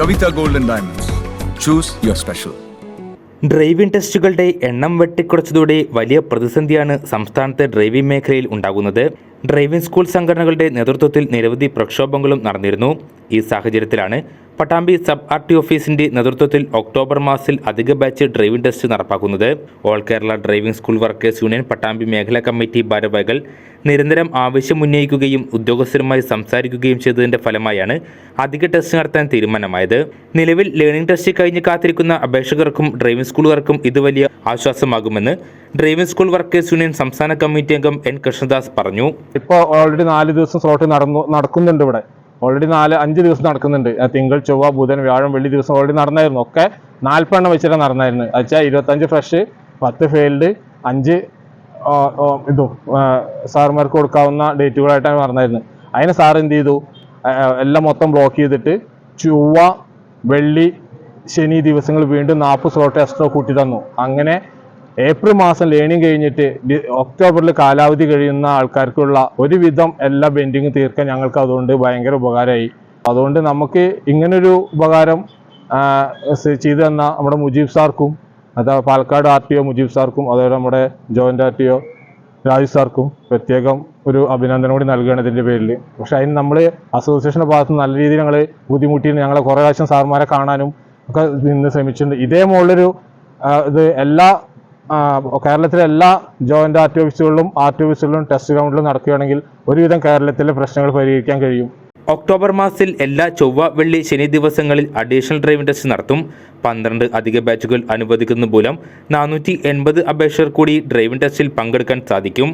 Gold and Diamonds. Choose your special. Driving ടെസ്റ്റുകളുടെ എണ്ണം വെട്ടിക്കുറച്ചതോടെ വലിയ പ്രതിസന്ധിയാണ് സംസ്ഥാനത്തെ ഡ്രൈവിംഗ് മേഖലയിൽ ഉണ്ടാകുന്നത് ഡ്രൈവിംഗ് സ്കൂൾ സംഘടനകളുടെ നേതൃത്വത്തിൽ നിരവധി പ്രക്ഷോഭങ്ങളും നടന്നിരുന്നു ഈ സാഹചര്യത്തിലാണ് പട്ടാമ്പി സബ് ആർ ടി ഓഫീസിന്റെ നേതൃത്വത്തിൽ ഒക്ടോബർ മാസത്തിൽ അധിക ബാച്ച് ഡ്രൈവിംഗ് ടെസ്റ്റ് നടപ്പാക്കുന്നത്. All Kerala driving school workers union Pattambi മേഖലാ കമ്മിറ്റി ഭാരവാഹികൾ നിരന്തരം ആവശ്യമുന്നയിക്കുകയും ഉദ്യോഗസ്ഥരുമായി സംസാരിക്കുകയും ചെയ്തതിന്റെ ഫലമായാണ് അധിക ടെസ്റ്റ് നടത്താൻ തീരുമാനമായത്. നിലവിൽ ലേണിംഗ് ടെസ്റ്റ് കഴിഞ്ഞ് കാത്തിരിക്കുന്ന അപേക്ഷകർക്കും ഡ്രൈവിംഗ് സ്കൂളുകാർക്കും ഇത് വലിയ ആശ്വാസമാകുമെന്ന് ഡ്രൈവിംഗ് സ്കൂൾ വർക്കേഴ്സ് യൂണിയൻ സംസ്ഥാന കമ്മിറ്റി അംഗം എൻ കൃഷ്ണദാസ് പറഞ്ഞു. ഇപ്പോൾ ഓൾറെഡി നാല് ദിവസം സ്ലോട്ട് നടന്നു നടക്കുന്നുണ്ട് ഇവിടെ. ഓൾറെഡി നാല് അഞ്ച് ദിവസം നടക്കുന്നുണ്ട്. തിങ്കൾ ചൊവ്വ ബുധൻ വ്യാഴം വെള്ളി ദിവസം ഓൾറെഡി നടന്നായിരുന്നു. ഒക്കെ നാൽപ്പെണ്ണം വെച്ചിട്ട് നടന്നായിരുന്നു. വെച്ചാൽ ഇരുപത്തഞ്ച് ഫ്രഷ് പത്ത് ഫെയിൽഡ് അഞ്ച് ഇതും സാറുമാർക്ക് കൊടുക്കാവുന്ന ഡേറ്റുകളായിട്ടാണ് പറഞ്ഞായിരുന്നത് അതിന് സാർ എന്ത് ചെയ്തു? എല്ലാം മൊത്തം ബ്ലോക്ക് ചെയ്തിട്ട് ചൊവ്വ വെള്ളി ശനി ദിവസങ്ങൾ വീണ്ടും നാൽപ്പത് സ്ലോട്ട് എക്സ്ട്രാ കൂട്ടി തന്നു. അങ്ങനെ ഏപ്രിൽ മാസം ലേണിംഗ് കഴിഞ്ഞിട്ട് ഒക്ടോബറിൽ കാലാവധി കഴിയുന്ന ആൾക്കാർക്കുള്ള ഒരുവിധം എല്ലാ ബെൻഡിങ് തീർക്കാൻ ഞങ്ങൾക്ക് അതുകൊണ്ട് ഭയങ്കര ഉപകാരമായി. അതുകൊണ്ട് നമുക്ക് ഇങ്ങനൊരു ഉപകാരം ചെയ്തു തന്ന നമ്മുടെ മുജീബ് സാർക്കും അതാ Palakkad R T O Mujeeb സാർക്കും അതുപോലെ നമ്മുടെ joint R T O Raju സാർക്കും പ്രത്യേകം ഒരു അഭിനന്ദനം കൂടി നൽകുകയാണ് ഇതിന്റെ പേരിൽ പക്ഷെ അതിന് നമ്മൾ അസോസിയേഷന്റെ ഭാഗത്ത് നല്ല രീതിയിൽ ഞങ്ങൾ ബുദ്ധിമുട്ടി ഞങ്ങളെ കുറേ പ്രാവശ്യം സാർമാരെ കാണാനും ഒക്കെ നിന്ന് ശ്രമിച്ചിട്ടുണ്ട്. ഇതേ മുകളിലൊരു ഇത് എല്ലാ കേരളത്തിലെ എല്ലാ ജോയിന്റ് ആർ ടി ഓഫീസുകളിലും ആർ ടി ഓഫീസുകളിലും ടെസ്റ്റ് ഗ്രൗണ്ടിലും നടക്കുകയാണെങ്കിൽ ഒരുവിധം കേരളത്തിലെ പ്രശ്നങ്ങൾ പരിഹരിക്കാൻ കഴിയും. ഒക്ടോബർ മാസത്തിൽ എല്ലാ ചൊവ്വ വെള്ളി ശനി ദിവസങ്ങളിൽ അഡീഷണൽ ഡ്രൈവിംഗ് ടെസ്റ്റ് നടത്തും. പന്ത്രണ്ട് അധിക ബാച്ചുകൾ അനുവദിക്കുന്ന മൂലം നാനൂറ്റി എൺപത് അപേക്ഷകർ കൂടി ഡ്രൈവിംഗ് ടെസ്റ്റിൽ പങ്കെടുക്കാൻ സാധിക്കും.